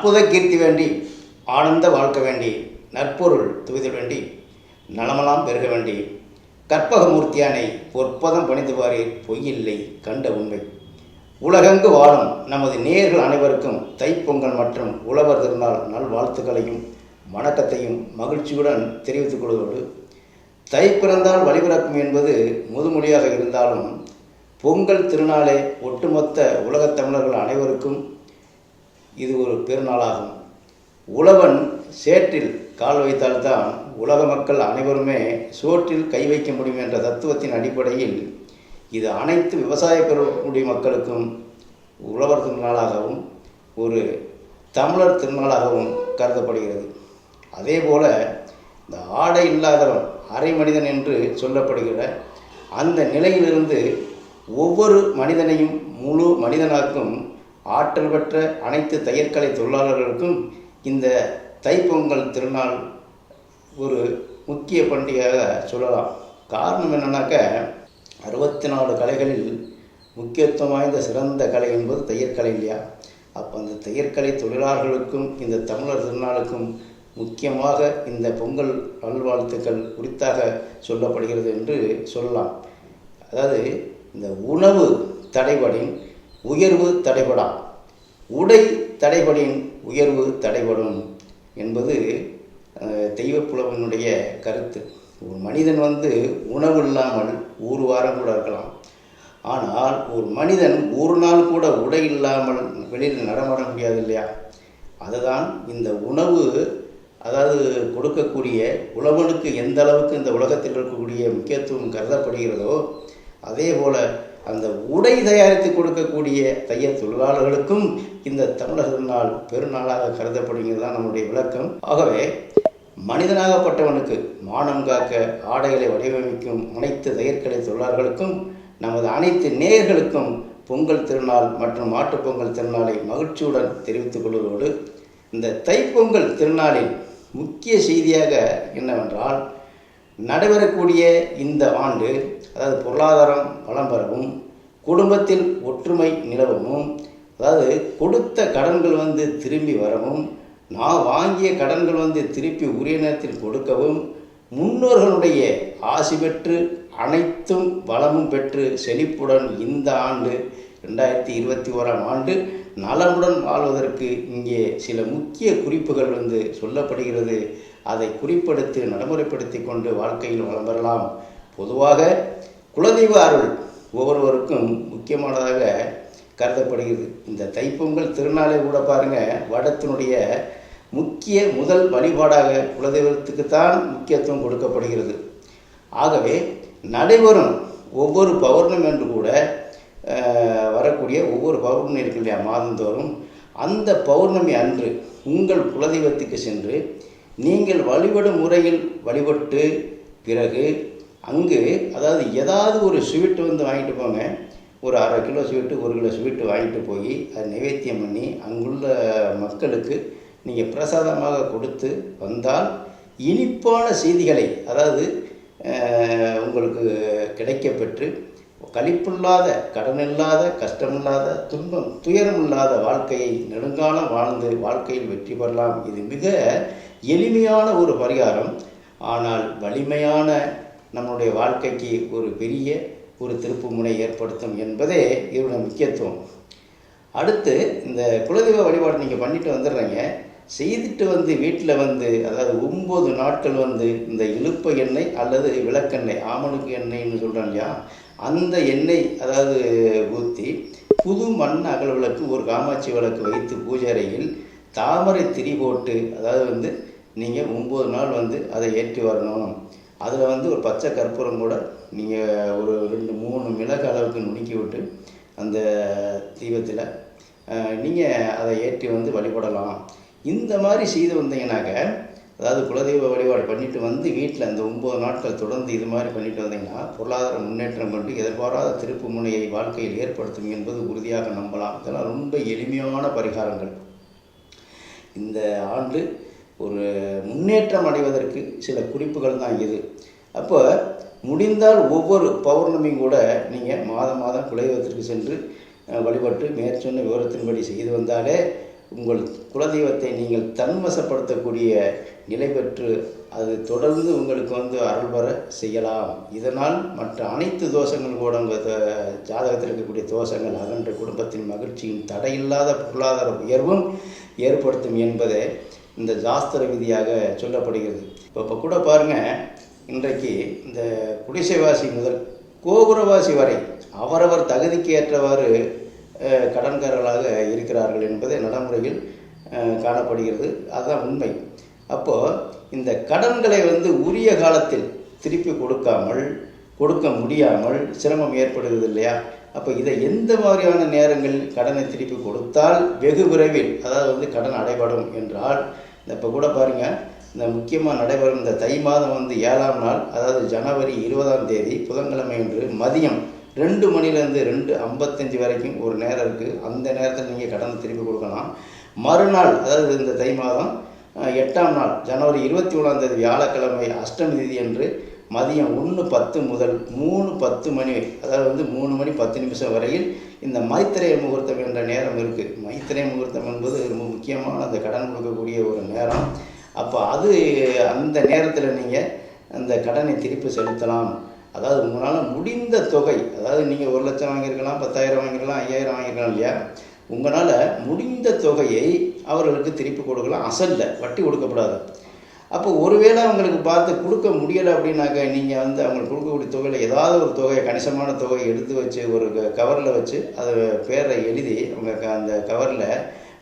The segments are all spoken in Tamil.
அற்புத கீர்த்தி வேண்டி ஆனந்த வாழ்க்க வேண்டி நற்பொருள் துவிதல் வேண்டி நலமெல்லாம் பெருக வேண்டி கற்பகமூர்த்தியானை பொற்பதம் பணிந்து பாரீர் பொய்யில்லை கண்ட உண்மை. உலகெங்கு வாழும் நமது நேர்கள் அனைவருக்கும் தைப்பொங்கல் மற்றும் உழவர் திருநாள் நல்வாழ்த்துக்களையும் வணக்கத்தையும் மகிழ்ச்சியுடன் தெரிவித்துக் கொள்வதோடு தை பிறந்தால் வழிபிறக்கும் என்பது முதுமொழியாக இருந்தாலும் பொங்கல் திருநாளே ஒட்டுமொத்த உலகத் தமிழர்கள் அனைவருக்கும் இது ஒரு பெருநாளாகும். உழவன் சேற்றில் கால் வைத்தால்தான் உலக மக்கள் அனைவருமே சோற்றில் கை வைக்க முடியும் என்ற தத்துவத்தின் அடிப்படையில் இது அனைத்து விவசாய பெறக்கூடிய மக்களுக்கும் உழவர் திருநாளாகவும் ஒரு தமிழர் திருநாளாகவும் கருதப்படுகிறது. அதே போல் இந்த ஆடை இல்லாதவன் அரை மனிதன் என்று சொல்லப்படுகிற அந்த நிலையிலிருந்து ஒவ்வொரு மனிதனையும் முழு மனிதனாக்கும் ஆற்றல் பெற்ற அனைத்து தையற்கலை தொழிலாளர்களுக்கும் இந்த தைப்பொங்கல் திருநாள் ஒரு முக்கிய பண்டிகையாக சொல்லலாம். காரணம் என்னன்னாக்க அறுபத்தி நாலு கலைகளில் முக்கியத்துவம் வாய்ந்த சிறந்த கலை என்பது தையற்கலை இல்லையா? அப்போ அந்த தையற்கலை தொழிலாளர்களுக்கும் இந்த தமிழர் திருநாளுக்கும் முக்கியமாக இந்த பொங்கல் நல்வாழ்த்துக்கள் குறித்தாக சொல்லப்படுகிறது என்று சொல்லலாம். அதாவது இந்த உணவு தடைபடின் உயர்வு தடைபடா உடை தடைபடின் உயர்வு தடைபடும் என்பது தெய்வப்புலவனுடைய கருத்து. ஒரு மனிதன் வந்து உணவு இல்லாமல் ஒரு வாரம் கூட இருக்கலாம். ஆனால் ஒரு மனிதன் ஒரு நாள் கூட உடை இல்லாமல் வெளியில் நடமாட முடியாது இல்லையா? அதுதான் இந்த உணவு அதாவது கொடுக்கக்கூடிய உழவனுக்கு எந்த அளவுக்கு இந்த உலகத்தில் இருக்கக்கூடிய முக்கியத்துவம் கருதப்படுகிறதோ அதே போல் அந்த உடை தயாரித்து கொடுக்கக்கூடிய தையல் தொழிலாளர்களுக்கும் இந்த தமிழர்கள் திருநாள் பெருநாளாக கருதப்படுகிறது தான் நம்முடைய விளக்கம். ஆகவே மனிதனாகப்பட்டவனுக்கு மானம் காக்க ஆடைகளை வடிவமைக்கும் அனைத்து தையற்கலை தொழிலாளர்களுக்கும் நமது அனைத்து நேயர்களுக்கும் பொங்கல் திருநாள் மற்றும் மாட்டுப்பொங்கல் திருநாளை மகிழ்ச்சியுடன் தெரிவித்துக் கொள்வதோடு இந்த தைப்பொங்கல் திருநாளின் முக்கிய செய்தியாக என்னவென்றால் நடைபெறக்கூடிய இந்த ஆண்டு அதாவது பொருளாதாரம் வளம் பெறவும் குடும்பத்தில் ஒற்றுமை நிலவவும் அதாவது கொடுத்த கடன்கள் வந்து திரும்பி வரவும் நான் வாங்கிய கடன்கள் வந்து திருப்பி உரிய நேரத்தில் கொடுக்கவும் முன்னோர்களுடைய ஆசி பெற்று அனைத்தும் வளமும் பெற்று செழிப்புடன் இந்த ஆண்டு ரெண்டாயிரத்தி இருபத்தி ஓராம் ஆண்டு நலமுடன் வாழ்வதற்கு இங்கே சில முக்கிய குறிப்புகள் வந்து சொல்லப்படுகிறது. அதை குறிப்பெடுத்து நடைமுறைப்படுத்தி கொண்டு வாழ்க்கையில் வளம் பெறலாம். பொதுவாக குலதெய்வ அருள் ஒவ்வொருவருக்கும் முக்கியமானதாக கருதப்படுகிறது. இந்த தைப்பொங்கல் திருநாளை கூட பாருங்கள் வடத்தினுடைய முக்கிய முதல் வழிபாடாக குலதெய்வத்துக்குத்தான் முக்கியத்துவம் கொடுக்கப்படுகிறது. ஆகவே நடைபெறும் ஒவ்வொரு பௌர்ணமி என்று கூட வரக்கூடிய ஒவ்வொரு பௌர்ணமி இருக்கு இல்லையா மாதந்தோறும் அந்த பௌர்ணமி அன்று உங்கள் குலதெய்வத்துக்கு சென்று நீங்கள் வழிபடும் முறையில் வழிபட்டு பிறகு அங்கு அதாவது ஏதாவது ஒரு ஸ்வீட்டு வந்து வாங்கிட்டு போங்க. ஒரு அரை கிலோ ஸ்வீட்டு ஒரு கிலோ ஸ்வீட்டு வாங்கிட்டு போய் அதை நைவேத்தியம் பண்ணி அங்குள்ள மக்களுக்கு நீங்கள் பிரசாதமாக கொடுத்து வந்தால் இனிப்பான செய்திகளை அதாவது உங்களுக்கு கிடைக்கப்பெற்று கழிப்பில்லாத கடனில்லாத கஷ்டமில்லாத துன்பம் துயரமில்லாத வாழ்க்கையை நெடுங்காலம் வாழ்ந்து வாழ்க்கையில் வெற்றி பெறலாம். இது மிக எளிமையான ஒரு பரிகாரம். ஆனால் வலிமையான நம்முடைய வாழ்க்கைக்கு ஒரு பெரிய ஒரு திருப்பு முனை ஏற்படுத்தும் என்பதே இதோட முக்கியத்துவம். அடுத்து இந்த குலதெய்வ வழிபாடு நீங்கள் பண்ணிட்டு வந்துடுறீங்க. செய்துட்டு வந்து வீட்டில் வந்து அதாவது ஒம்பது நாட்கள் வந்து இந்த இழுப்ப எண்ணெய் அல்லது விளக்கெண்ணெய் ஆமணுக்கு எண்ணெய்னு சொல்கிறாங்க இல்லையா? அந்த எண்ணெய் அதாவது ஊற்றி புது மண் அகல் விளக்கு ஒரு காமாட்சி விளக்கு வைத்து பூஜை அறையில் தாமரை திரி போட்டு அதாவது வந்து நீங்கள் ஒம்பது நாள் வந்து அதை ஏற்றி வரணும். அதில் வந்து ஒரு பச்சை கற்பூரம் கூட நீங்கள் ஒரு ரெண்டு மூணு மிளகு அளவுக்கு நுணுக்கி விட்டு அந்த தீபத்தில் நீங்கள் அதை ஏற்றி வந்து வழிபடலாம். இந்த மாதிரி செய்து வந்தீங்கன்னாக்க அதாவது குலதெய்வ வழிபாடு பண்ணிட்டு வந்து வீட்டில் அந்த ஒம்பது நாட்கள் தொடர்ந்து இது மாதிரி பண்ணிட்டு வந்தீங்கன்னா பொருளாதார முன்னேற்றம் கொண்டு எதிர்பாராத திருப்பு முனையை வாழ்க்கையில் ஏற்படுத்தும் என்பது உறுதியாக நம்பலாம். இதெல்லாம் ரொம்ப எளிமையான பரிகாரங்கள். இந்த ஆண்டு ஒரு முன்னேற்றம் அடைவதற்கு சில குறிப்புகள் தான் இது. அப்போ முடிந்தால் ஒவ்வொரு பௌர்ணமியும் கூட நீங்கள் மாதம் மாதம் குலதெய்வத்திற்கு சென்று வழிபட்டு மேற்சொன்ன விவரத்தின்படி செய்து வந்தாலே உங்கள் குலதெய்வத்தை நீங்கள் தன்வசப்படுத்தக்கூடிய நிலை பெற்று அது தொடர்ந்து உங்களுக்கு வந்து அருள் வர செய்யலாம். இதனால் மற்ற அனைத்து தோஷங்கள் கூட உங்கள் த- ஜாதகத்தில் இருக்கக்கூடிய தோஷங்கள் அகன்ற குடும்பத்தின் மகிழ்ச்சியின் தடையில்லாத பொருளாதார உயர்வும் ஏற்படுத்தும் என்பதே இந்த சாஸ்திர விதியாக சொல்லப்படுகிறது. இப்போ இப்போ கூட பாருங்கள் இன்றைக்கு இந்த குடிசைவாசி முதல் கோபுரவாசி வரை அவரவர் தகுதிக்கு ஏற்றவாறு கடன்காரர்களாக இருக்கிறார்கள் என்பது நடைமுறையில் காணப்படுகிறது. அதுதான் உண்மை. அப்போது இந்த கடன்களை வந்து உரிய காலத்தில் திருப்பி கொடுக்காமல் கொடுக்க முடியாமல் சிரமம் ஏற்படுகிறது இல்லையா? அப்போ இதை எந்த மாதிரியான நேரங்களில் கடனை திருப்பி கொடுத்தால் வெகு விரைவில் அதாவது வந்து கடன் அடைபடும் என்றால் இந்த இப்போ கூட பாருங்கள் இந்த முக்கியமாக நடைபெறும் இந்த தை மாதம் வந்து ஏழாம் நாள் அதாவது ஜனவரி இருபதாம் தேதி புதன்கிழமை அன்று மதியம் ரெண்டு மணிலேருந்து ரெண்டு ஐம்பத்தஞ்சு வரைக்கும் ஒரு நேரம் இருக்குது அந்த நேரத்தில் நீங்கள் கடனை திருப்பி கொடுக்கலாம். மறுநாள் அதாவது இந்த தை மாதம் எட்டாம் நாள் ஜனவரி இருபத்தி ஒன்றாம் தேதி வியாழக்கிழமை அஷ்டமி தேதி அன்று மதியம் ஒன்று பத்து முதல் மூணு பத்து மணி அதாவது வந்து மூணு மணி பத்து நிமிஷம் வரையில் இந்த மைத்திரைய முகூர்த்தம் என்ற நேரம் இருக்குது மைத்திரைய முகூர்த்தம் என்பது ரொம்ப முக்கியமான அந்த கடன் கொடுக்கக்கூடிய ஒரு நேரம். அப்போ அது அந்த நேரத்தில் நீங்கள் அந்த கடனை திருப்பி செலுத்தலாம். அதாவது உங்களால் முடிந்த தொகை அதாவது நீங்கள் ஒரு லட்சம் வாங்கியிருக்கலாம் பத்தாயிரம் வாங்கியிருக்கலாம் ஐயாயிரம் வாங்கியிருக்கலாம் இல்லையா? உங்களால் முடிந்த தொகையை அவர்களுக்கு திருப்பி கொடுக்கலாம். அசல்ல வட்டி கொடுக்கப்படாது. அப்போ ஒருவேளை அவங்களுக்கு பார்த்து கொடுக்க முடியலை அப்படின்னாக்க நீங்கள் வந்து அவங்களுக்கு கொடுக்கக்கூடிய தொகையில் ஏதாவது ஒரு தொகையை கணிசமான தொகையை எடுத்து வச்சு ஒரு கவரில் வச்சு அதை பேரை எழுதி உங்கள் க- அந்த கவரில்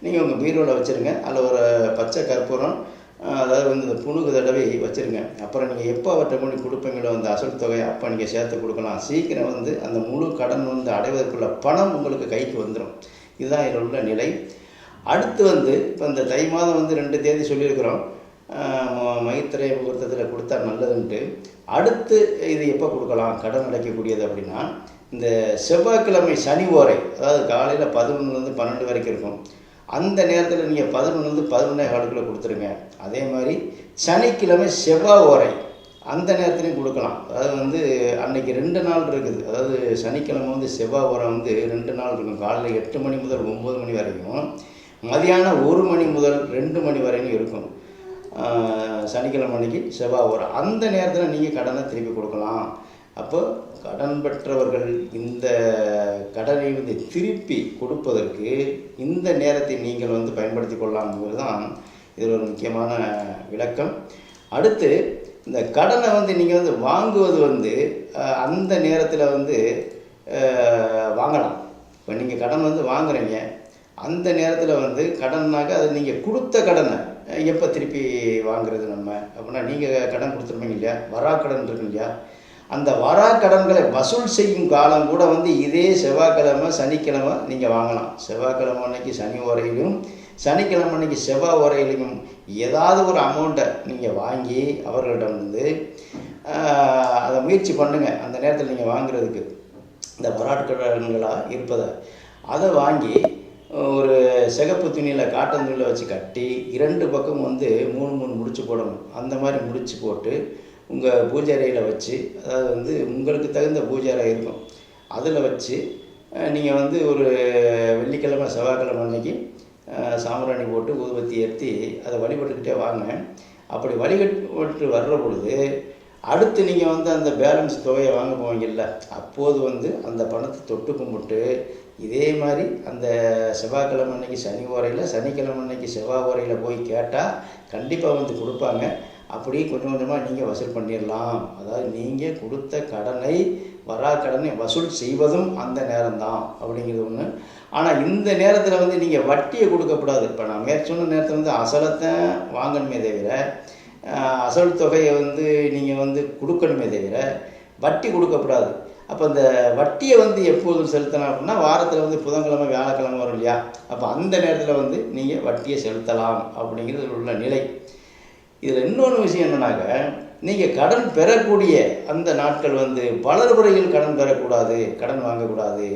நீங்கள் உங்கள் பீரோவில் வச்சுருங்க. அதில் ஒரு பச்சை கற்பூரம் அதாவது வந்து இந்த புணுகு தடவை வச்சுருங்க. அப்புறம் நீங்கள் எப்போ அவர்கிட்ட கொண்டு கொடுப்பீங்களோ அந்த அசல் தொகையை அப்போ நீங்கள் சேர்த்து கொடுக்கலாம். சீக்கிரம் வந்து அந்த முழு கடன் வந்து அடைவதற்குள்ள பணம் உங்களுக்கு கைக்கு வந்துடும் இதுதான் இதில் உள்ள நிலை. அடுத்து வந்து இப்போ இந்த தை மாதம் வந்து ரெண்டு தேதி சொல்லியிருக்கிறோம். மைத்திரை முகூர்த்தத்தில் கொடுத்தா நல்லதுன்ட்டு. அடுத்து இது எப்போ கொடுக்கலாம்? கடன் அடைக்கக்கூடியது அப்படின்னா இந்த செவ்வாய்க்கிழமை சனி ஓரை அதாவது காலையில் பதினொன்றுலேருந்து பன்னெண்டு வரைக்கும் இருக்கும். அந்த நேரத்தில் நீங்கள் பதினொன்றுலேருந்து பதினொன்றே காலுக்குள்ளே கொடுத்துருங்க. அதே மாதிரி சனிக்கிழமை செவ்வாய் ஓரை அந்த நேரத்துலையும் கொடுக்கலாம். அதாவது வந்து அன்னைக்கு ரெண்டு நாள் இருக்குது. அதாவது சனிக்கிழமை வந்து செவ்வாய் ஓரை வந்து ரெண்டு நாள் இருக்கும். காலையில் எட்டு மணி முதல் ஒம்பது மணி வரைக்கும் மதியானம் ஒரு மணி முதல் ரெண்டு மணி வரைக்கும் இருக்கும். சனிக்கிழமை அன்னைக்கு செவ்வாய் வரும் அந்த நேரத்தில் நீங்கள் கடனை திருப்பி கொடுக்கலாம். அப்போ கடன் பெற்றவர்கள் இந்த கடனை வந்து திருப்பி கொடுப்பதற்கு இந்த நேரத்தை நீங்கள் வந்து பயன்படுத்தி கொள்ளலாம்ங்கிறது தான் இதில் ஒரு முக்கியமான விளக்கம். அடுத்து இந்த கடனை வந்து நீங்கள் வந்து வாங்குவது வந்து அந்த நேரத்தில் வந்து வாங்கலாம். இப்போ நீங்கள் கடன் வந்து வாங்குறீங்க. அந்த நேரத்தில் வந்து கடன்னாக்க அது நீங்கள் கொடுத்த கடனை எப்போ திருப்பி வாங்குறது நம்ம? அப்படின்னா நீங்கள் கடன் கொடுத்துருப்பீங்க இல்லையா? வரா கடன் இருக்கு இல்லையா? அந்த வரா கடன்களை வசூல் செய்யும் காலம் கூட வந்து இதே செவ்வாய்க்கிழமை சனிக்கிழமை நீங்கள் வாங்கலாம். செவ்வாய்க்கிழமை அன்னைக்கு சனி உரையிலும் சனிக்கிழமை அன்னைக்கு செவ்வாய் உரையிலையும் ஏதாவது ஒரு அமௌண்ட்டை நீங்கள் வாங்கி அவர்களிடம் வந்து அதை முயற்சி பண்ணுங்கள் அந்த நேரத்தில் நீங்கள் வாங்குறதுக்கு இந்த வராட்கடன்களாக இருப்பதை. அதை வாங்கி சிகப்பு துணியில் காட்டன் துணியில் வச்சு கட்டி இரண்டு பக்கம் வந்து மூணு மூணு முடிச்சு போடணும். அந்த மாதிரி முடிச்சு போட்டு உங்கள் பூஜை அறையில் வச்சு அதாவது வந்து உங்களுக்கு தகுந்த பூஜை அறை இருக்கும். அதில் வச்சு நீங்கள் வந்து ஒரு வெள்ளிக்கிழமை செவ்வாய்க்கிழமை அன்னைக்கு சாம்பிராணி போட்டு ஊதுபத்தி ஏற்றி அதை வழிபட்டுக்கிட்டே வாங்க. அப்படி வழிபட்டு வர்ற பொழுது அடுத்து நீங்கள் வந்து அந்த பேலன்ஸ் தொகையை வாங்க போவீங்கல்ல அப்போது வந்து அந்த பணத்தை தொட்டு கும்பிட்டு இதே மாதிரி அந்த செவ்வாய்க்கிழமை அன்னைக்கு சனி ஓரையில் சனிக்கிழமை அன்னைக்கு செவ்வாய் ஓரையில் போய் கேட்டால் கண்டிப்பாக வந்து கொடுப்பாங்க. அப்படியே கொஞ்சம் கொஞ்சமாக நீங்கள் வசூல் பண்ணிடலாம் அதாவது நீங்கள் கொடுத்த கடனை வரா கடனை வசூல் செய்வதும் அந்த நேரம்தான் அப்படிங்கிறது ஒன்று ஆனால் இந்த நேரத்தில் வந்து நீங்கள் வட்டியை கொடுக்கக்கூடாது. இப்போ நான் மேற்சொன்ன நேரத்தில் வந்து அசலத்தை வாங்கணுமே தவிர அசல் தொகையை வந்து நீங்கள் வந்து கொடுக்கணுமே தவிர வட்டி கொடுக்கக்கூடாது. அப்போ அந்த வட்டியை வந்து எப்போதும் செலுத்தலாம் அப்படின்னா வாரத்தில் வந்து புதன்கிழமை வியாழக்கிழமை வரும் இல்லையா? அப்போ அந்த நேரத்தில் வந்து நீங்கள் வட்டியை செலுத்தலாம் அப்படிங்கிறது உள்ள நிலை. இதில் இன்னொன்று விஷயம் என்னன்னாக்க நீங்கள் கடன் பெறக்கூடிய அந்த நாட்கள் வந்து பலர் முறையில் கடன் பெறக்கூடாது கடன் வாங்கக்கூடாது.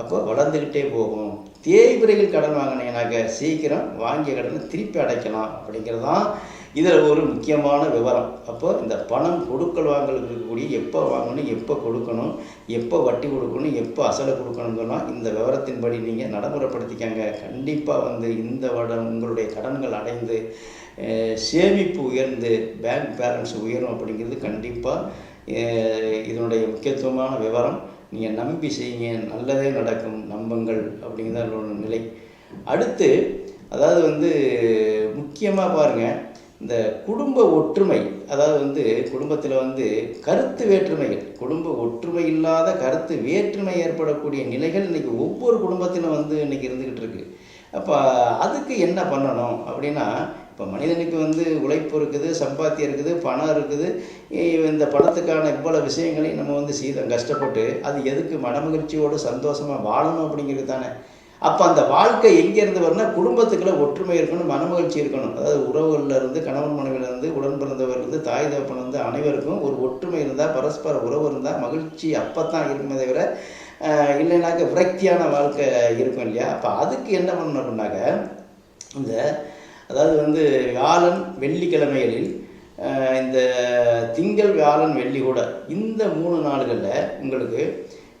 அப்போ வளர்ந்துக்கிட்டே போகும். தேய்பிறையில் கடன் வாங்கினீங்கனாக்க சீக்கிரம் வாங்கிய கடனை திருப்பி அடைக்கலாம் அப்படிங்கிறது தான் இதில் ஒரு முக்கியமான விவரம். அப்போ இந்த பணம் கொடுக்கல் வாங்கல் இருக்கக்கூடிய எப்போ வாங்கணும் எப்போ கொடுக்கணும் எப்போ வட்டி கொடுக்கணும் எப்போ அசலை கொடுக்கணுங்கன்னா இந்த விவரத்தின்படி நீங்கள் நடைமுறைப்படுத்திக்கங்க. கண்டிப்பாக வந்து இந்த வருடம் உங்களுடைய கடன்கள் அடைந்து சேமிப்பு உயர்ந்து பேங்க் பேலன்ஸ் உயரும் அப்படிங்கிறது கண்டிப்பாக இதனுடைய முக்கியத்துவமான விவரம். நீங்கள் நம்பி செய்யுங்க நல்லதே நடக்கும் நம்புங்கள் அப்படிங்கிறத ஒரு நிலை. அடுத்து அதாவது வந்து முக்கியமாக பாருங்கள் இந்த குடும்ப ஒற்றுமை அதாவது வந்து குடும்பத்தில் வந்து கருத்து வேற்றுமை குடும்ப ஒற்றுமை இல்லாத கருத்து வேற்றுமை ஏற்படக்கூடிய நிலைகள் இன்றைக்கி ஒவ்வொரு குடும்பத்திலும் வந்து இன்றைக்கி இருந்துக்கிட்டு இருக்கு. அப்போ அதுக்கு என்ன பண்ணணும் அப்படின்னா இப்போ மனிதனுக்கு வந்து உழைப்பு இருக்குது சம்பாத்தியம் இருக்குது பணம் இருக்குது. இந்த பணத்துக்கான இவ்வளோ விஷயங்களையும் நம்ம வந்து சீதம் கஷ்டப்பட்டு அது எதுக்கு மனமகிழ்ச்சியோடு சந்தோஷமாக வாழணும் அப்படிங்கிறது தானே. அப்போ அந்த வாழ்க்கை எங்கேருந்து வரணும்னா குடும்பத்துக்குள்ள ஒற்றுமை இருக்கணும் மனமகிழ்ச்சி இருக்கணும். அதாவது உறவுகளிலிருந்து கணவன் மனைவியிலேருந்து உடன் பிறந்தவர்லேருந்து தாய் தகப்பனிலிருந்து வந்து அனைவருக்கும் ஒரு ஒற்றுமை இருந்தால் பரஸ்பர உறவு இருந்தால் மகிழ்ச்சி அப்போ தான் இருக்குமே தவிர இல்லைனாக்க விரக்தியான வாழ்க்கை இருக்கும் இல்லையா? அப்போ அதுக்கு என்ன பண்ணணும் அப்படின்னாக்க இந்த அதாவது வந்து வியாழன் வெள்ளிக்கிழமைகளில் இந்த திங்கள் வியாழன் வெள்ளி கூட இந்த மூணு நாடுகளில் உங்களுக்கு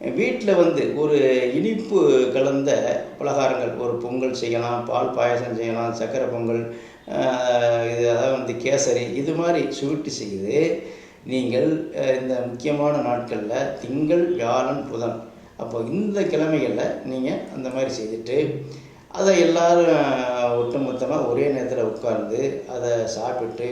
வீட்டில் வந்து ஒரு இனிப்பு கலந்த பலகாரங்கள் ஒரு பொங்கல் செய்யலாம் பால் பாயசம் செய்யலாம் சக்கரை பொங்கல் இது அதாவது வந்து கேசரி இது மாதிரி ஸ்வீட்டு செய்து நீங்கள் இந்த முக்கியமான நாட்களில் திங்கள் வியாழன் புதன். அப்போ இந்த கிழமைகளில் நீங்கள் அந்த மாதிரி செய்துட்டு அதை எல்லோரும் ஒட்டுமொத்தமாக ஒரே நேரத்தில் உட்கார்ந்து அதை சாப்பிட்டு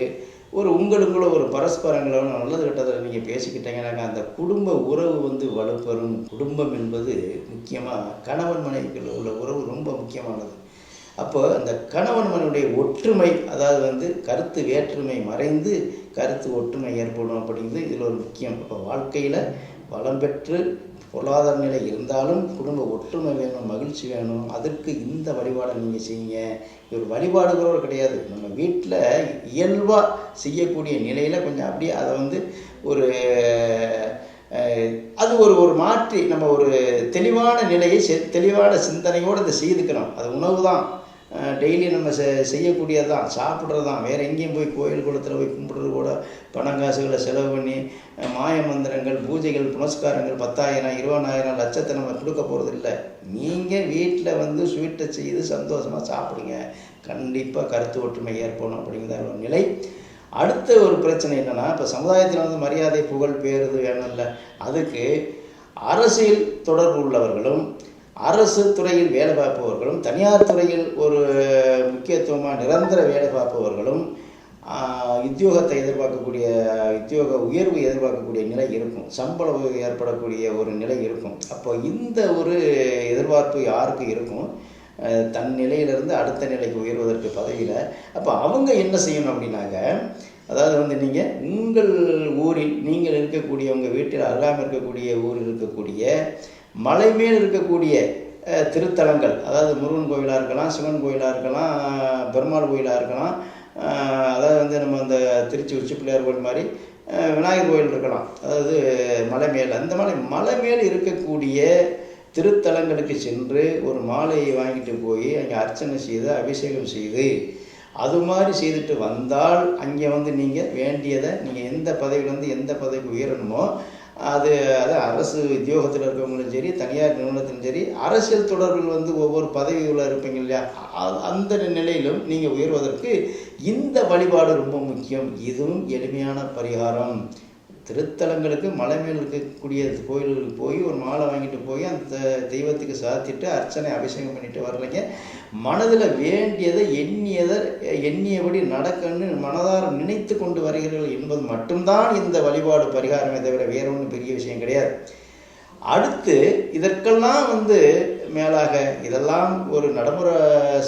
ஒரு உங்களுக்குள்ள ஒரு பரஸ்பரங்களோட நல்லது கெட்டதில் நீங்கள் பேசிக்கிட்டீங்கன்னாங்க அந்த குடும்ப உறவு வந்து வலுப்பெறும். குடும்பம் என்பது முக்கியமாக கணவன் மனைவிக்குள்ள உள்ள உறவு ரொம்ப முக்கியமானது. அப்போ அந்த கணவன் மனைவியுடைய ஒற்றுமை அதாவது வந்து கருத்து வேற்றுமை மறைந்து கருத்து ஒற்றுமை ஏற்படும் அப்படிங்கிறது இதில் ஒரு முக்கியம். இப்போ வாழ்க்கையில் வளம் பெற்று பொருளாதார நிலை இருந்தாலும் குடும்ப ஒற்றுமை வேணும் மகிழ்ச்சி வேணும். அதற்கு இந்த வழிபாடை நீங்கள் செய்யுங்க. இவர் ஒரு வழிபாடுகிறவர் கிடையாது. நம்ம வீட்டில் இயல்பாக செய்யக்கூடிய நிலையில் கொஞ்சம் அப்படியே அதை வந்து ஒரு அது ஒரு ஒரு மாற்றி நம்ம ஒரு தெளிவான நிலையை செ- தெளிவான சிந்தனையோடு இதை செய்துக்கிறோம் அது உணவு தான் டெய்லி நம்ம செ செய்யக்கூடியது தான் சாப்பிட்றது தான் வேறு எங்கேயும் போய் கோயில் குளத்தில் போய் கும்பிட்றது கூட பணம் காசுகளை செலவு பண்ணி மாய மந்திரங்கள் பூஜைகள் புனஸ்காரங்கள் பத்தாயிரம் இருபதாயிரம் லட்சத்தை நம்ம கொடுக்க போகிறது இல்லை நீங்கள் வீட்டில் வந்து ஸ்வீட்டை செய்து சந்தோஷமாக சாப்பிடுங்க. கண்டிப்பாக கருத்து ஒற்றுமை ஏற்படும் அப்படிங்கிற ஒரு நிலை. அடுத்த ஒரு பிரச்சனை என்னென்னா இப்போ சமுதாயத்தில் வந்து மரியாதை புகழ் பேருது வேணும்ல. அதுக்கு அரசியல் தொடர்பு உள்ளவர்களும் அரசு துறையில் வேலை பார்ப்பவர்களும் தனியார் துறையில் ஒரு முக்கியத்துவமாக நிரந்தர வேலை பார்ப்பவர்களும் உத்தியோகத்தை எதிர்பார்க்கக்கூடிய உத்தியோக உயர்வு எதிர்பார்க்கக்கூடிய நிலை இருக்கும். சம்பளம் ஏற்படக்கூடிய ஒரு நிலை இருக்கும். அப்போ இந்த ஒரு எதிர்பார்ப்பு யாருக்கு இருக்கும்? தன் நிலையிலிருந்து அடுத்த நிலைக்கு உயர்வதற்கு பதவியில். அப்போ அவங்க என்ன செய்யணும் அப்படின்னாக்க அதாவது வந்து நீங்கள் உங்கள் ஊரில் நீங்கள் இருக்கக்கூடிய உங்கள் வீட்டில் அருகாமல் இருக்கக்கூடிய ஊரில் இருக்கக்கூடிய மலை மேல் இருக்கக்கூடிய திருத்தலங்கள் அதாவது முருகன் கோயிலாக இருக்கலாம் சிவன் கோயிலாக இருக்கலாம் பெருமாள் கோயிலாக இருக்கலாம் அதாவது வந்து நம்ம அந்த திருச்சி உச்சி பிள்ளையார் கோயில் மாதிரி விநாயகர் கோயில் இருக்கலாம். அதாவது மலை மேல் அந்த மலை மலை மேல் இருக்கக்கூடிய திருத்தலங்களுக்கு சென்று ஒரு மாலையை வாங்கிட்டு போய் அங்கே அர்ச்சனை செய்து அபிஷேகம் செய்து அது மாதிரி செய்துட்டு வந்தால் அங்கே வந்து நீங்கள் வேண்டியதை நீங்கள் எந்த பதவியிலேருந்து எந்த பதவிக்கு உயரணுமோ அது அது அரசு உத்தியோகத்தில் இருக்கவங்களும் சரி தனியார் நிறுவனத்திலும் சரி அரசியல் தொடர்பில் வந்து ஒவ்வொரு பதவியில் இருப்பீங்க இல்லையா? அ- அந்த நிலையிலும் நீங்கள் உயர்வதற்கு இந்த வழிபாடு ரொம்ப முக்கியம். இதுவும் எளிமையான பரிகாரம். திருத்தலங்களுக்கு மலை மேல் இருக்கக்கூடிய கோயில்களுக்கு போய் ஒரு மாலை வாங்கிட்டு போய் அந்த தெய்வத்துக்கு சாத்திட்டு அர்ச்சனை அபிஷேகம் பண்ணிட்டு வர்றீங்க. மனதில் வேண்டியதை எண்ணியதை எண்ணியபடி நடக்கணும்னு மனதார நினைத்து கொண்டு வருகிறீர்கள் என்பது மட்டும்தான் இந்த வழிபாடு பரிகாரமே தவிர வேற ஒன்றும் பெரிய விஷயம் கிடையாது. அடுத்து இதற்கெல்லாம் வந்து மேலாக இதெல்லாம் ஒரு நடைமுறை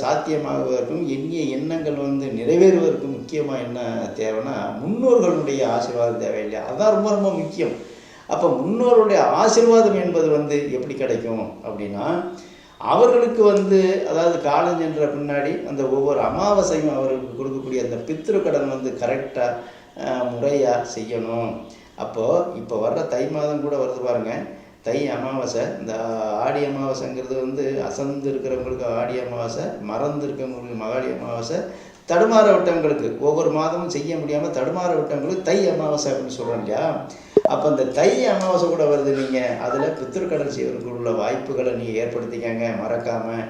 சாத்தியமாகுவதற்கும் எண்ணிய எண்ணங்கள் வந்து நிறைவேறுவதற்கும் முக்கியமாக என்ன தேவைன்னா முன்னோர்களுடைய ஆசீர்வாதம் தேவை இல்லையா அதுதான் ரொம்ப ரொம்ப முக்கியம். அப்போ முன்னோருடைய ஆசீர்வாதம் என்பது வந்து எப்படி கிடைக்கும் அப்படின்னா அவர்களுக்கு வந்து அதாவது காலம் சென்ற பின்னாடி அந்த ஒவ்வொரு அமாவாசையும் அவர்களுக்கு கொடுக்கக்கூடிய அந்த பித்ரு கடன் வந்து கரெக்டாக முறையாக செய்யணும். அப்போது இப்போ வர்ற தை மாதம் கூட வருது பாருங்கள் தை அமாவாசை இந்த ஆடி அமாவாசைங்கிறது வந்து அசந்து இருக்கிறவங்களுக்கு ஆடி அமாவாசை மறந்து இருக்கிறவங்களுக்கு மகாடி அமாவாசை தடுமாற விட்டவங்களுக்கு ஒவ்வொரு மாதமும் செய்ய முடியாமல் தடுமாற விட்டவங்களுக்கு தை அமாவாசை அப்படின்னு சொல்கிறோம் இல்லையா? அப்போ இந்த தை அமாவாசை கூட வருது நீங்கள் அதில் பித்திருக்கடல் செய்வதற்கு உள்ள வாய்ப்புகளை நீங்கள் ஏற்படுத்திக்கங்க மறக்காமல்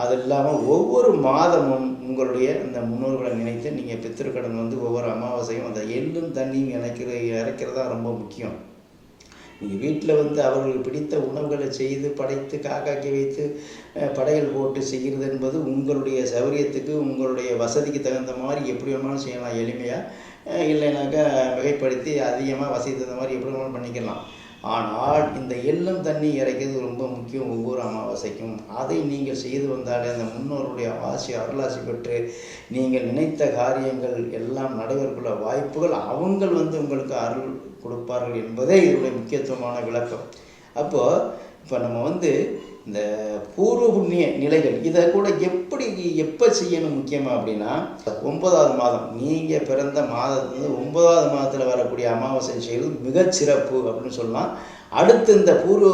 அது இல்லாமல் ஒவ்வொரு மாதமும் உங்களுடைய இந்த முன்னோர்களை நினைத்து நீங்கள் பித்திருக்கடன் வந்து ஒவ்வொரு அமாவாசையும் அந்த எள்ளும் தண்ணியும் இணைக்கிற இறைக்கிறது தான் ரொம்ப முக்கியம். நீங்கள் வீட்டில் வந்து அவர்களுக்கு பிடித்த உணவுகளை செய்து படைத்து காக்காக்கி வைத்து படையல் போட்டு செய்கிறது என்பது உங்களுடைய சௌரியத்துக்கு உங்களுடைய வசதிக்கு தகுந்த மாதிரி எப்படி வேணாலும் செய்யலாம் எளிமையாக இல்லைனாக்கா மிகைப்படுத்தி அதிகமாக வசதி தகுந்த மாதிரி எப்படி வேணாலும் பண்ணிக்கலாம். ஆனால் இந்த எள்ளும் தண்ணி இறைக்கிறது ரொம்ப முக்கியம் ஒவ்வொரு அமாவாசைக்கும். அதை நீங்கள் செய்து வந்தாலே அந்த முன்னோருடைய ஆசி அருளாசி பெற்று நீங்கள் நினைத்த காரியங்கள் எல்லாம் நடைபெறக்குள்ள வாய்ப்புகள் அவங்கள் வந்து உங்களுக்கு அருள் கொடுப்பார்கள் என்பதே இதனுடைய முக்கியத்துவமான விளக்கம். அப்போது இப்போ நம்ம வந்து இந்த பூர்வ புண்ணிய நிலைகள் இதை கூட எப்படி எப்போ செய்யணும் முக்கியமாக அப்படின்னா ஒன்பதாவது மாதம் நீங்கள் பிறந்த மாதத்துலேருந்து ஒன்பதாவது மாதத்தில் வரக்கூடிய அமாவாசை செய்வது மிகச்சிறப்பு அப்படின்னு சொல்லலாம். அடுத்து இந்த பூர்வ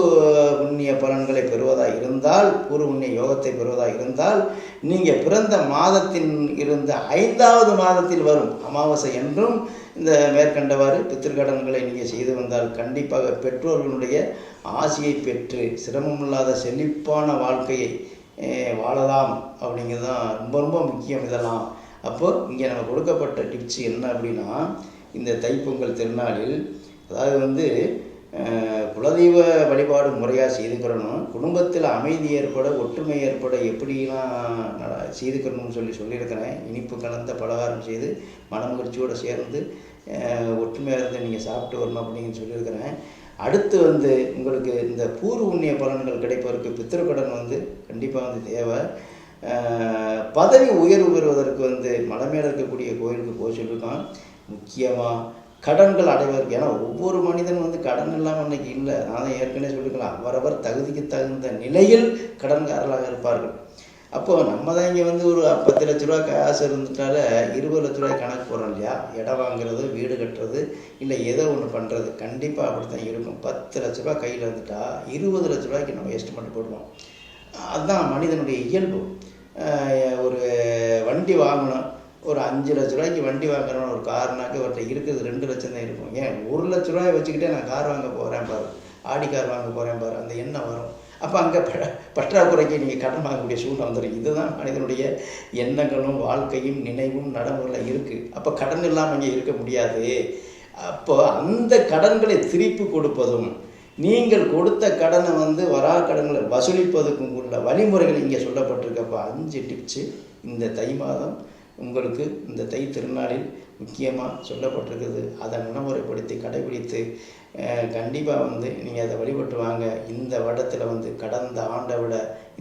புண்ணிய பலன்களை பெறுவதாக இருந்தால் பூர்வ புண்ணிய யோகத்தை பெறுவதாக இருந்தால் நீங்கள் பிறந்த மாதத்தின் இருந்த ஐந்தாவது மாதத்தில் வரும் அமாவாசை என்றும் இந்த மேற்கண்டவாறு பித்திருக்கடன்களை நீங்கள் செய்து வந்தால் கண்டிப்பாக பெற்றோர்களுடைய ஆசையை பெற்று சிரமமில்லாத செழிப்பான வாழ்க்கையை வாழலாம் அப்படிங்கிறது தான் ரொம்ப ரொம்ப முக்கியம் இதெல்லாம். அப்போது இங்கே நம்ம கொடுக்கப்பட்ட டிப்ஸ் என்ன அப்படின்னா இந்த தைப்பொங்கல் திருநாளில் அதாவது வந்து குலதெய்வ வழிபாடு முறையாக செய்துக்கிறணும் குடும்பத்தில் அமைதி ஏற்பட ஒற்றுமை ஏற்பட எப்படிலாம் நட- செய்துக்கிறணும்னு சொல்லி சொல்லியிருக்கிறேன். இனிப்பு கலந்த பலகாரம் செய்து மனமகிழ்ச்சியோடு சேர்ந்து ஒற்றுமையாக இருந்து நீங்கள் சாப்பிட்டு வரணும் அப்படின்னு சொல்லியிருக்கிறேன். அடுத்து வந்து உங்களுக்கு இந்த பூர்வ உண்ணிய பலன்கள் கிடைப்பதற்கு பித்திருக்கடன் வந்து கண்டிப்பாக வந்து தேவை. பதவி உயர்வு பெறுவதற்கு வந்து மலை மேலே இருக்கக்கூடிய கோயிலுக்கு போக சொல்லியிருக்கான். முக்கியமாக கடன்கள் அடைவதற்கு. ஏன்னா ஒவ்வொரு மனிதன் வந்து கடன் இல்லாமல் இன்னைக்கு இல்லை. நான் ஏற்கனவே சொல்லிக்கலாம் அவரவர் தகுதிக்கு தகுந்த நிலையில் கடன்காரர்களாக இருப்பார்கள். அப்போது நம்ம தான் இங்கே வந்து ஒரு பத்து லட்ச ரூபா காசு இருந்துட்டால இருபது லட்ச ரூபாய் கணக்கு போடுறோம் இல்லையா? இடம் வாங்குறது வீடு கட்டுறது இல்லை ஏதோ ஒன்று பண்ணுறது கண்டிப்பாக அப்படி தான் இருக்கும். பத்து லட்ச ரூபா கையில் இருந்துட்டா இருபது லட்ச ரூபாய்க்கு நம்ம எஸ்டிமேட் போடுவோம். அதுதான் மனிதனுடைய இயல்பு. ஒரு வண்டி வாங்கணும். ஒரு அஞ்சு லட்ச ரூபாய்க்கு வண்டி வாங்குறோம் ஒரு கார்னாக்க ஒருத்தர் இருக்கிறது ரெண்டு லட்சம் தான் இருக்கும். ஏன்? ஒரு லட்ச ரூபாய் வச்சுக்கிட்டே நான் கார் வாங்க போகிறேன் பாரு. ஆடி கார் வாங்க போகிறேன் பாரு. அந்த எண்ணம் வரும். அப்போ அங்கே ப பற்றாக்குறைக்கு நீங்கள் கடன் வாங்கக்கூடிய சூழ்நிலை வந்துடும் இதுதான் மனிதனுடைய எண்ணங்களும் வாழ்க்கையும் நினைவும் நடைமுறையில் இருக்குது அப்போ கடன் இல்லாமல் இங்கே இருக்க முடியாது. அப்போ அந்த கடன்களை திருப்பி கொடுப்பதும் நீங்கள் கொடுத்த கடனை வந்து வரா கடன்களை வசூலிப்பதுக்கும் உள்ள வழிமுறைகள் இங்கே சொல்லப்பட்டிருக்கப்போ அஞ்சு டிப்ஸு இந்த தை மாதம் உங்களுக்கு இந்த தை திருநாளில் முக்கியமாக சொல்லப்பட்டிருக்குது. அதை நடைமுறைப்படுத்தி கடைபிடித்து கண்டிப்பாக வந்து நீங்கள் அதை வழிபட்டு வாங்க. இந்த வருடத்தில் வந்து கடந்த ஆண்டை விட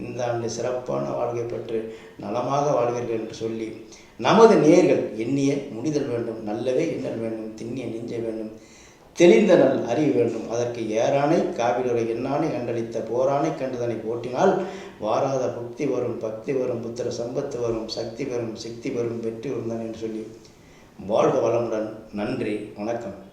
இந்த ஆண்டு சிறப்பான வாழ்க்கை பெற்று நலமாக வாழ்வீர்கள் என்று சொல்லி நமது நேர்கள் எண்ணிய முடிதல் வேண்டும். நல்லவே எண்ணல் வேண்டும். திண்ணிய நெஞ்ச வேண்டும். தெளிந்த நல் அறிய வேண்டும். அதற்கு ஏறானை காவிலுரை எண்ணானை கண்டளித்த போரானை கண்டுதனை போட்டினால் வாராத புக்தி வரும் பக்தி வரும் புத்திர சம்பத்து வரும் சக்தி வரும் சக்தி வரும் வெற்றி வரும் என்று சொல்லி. வாழ்க வளமுடன். நன்றி. வணக்கம்.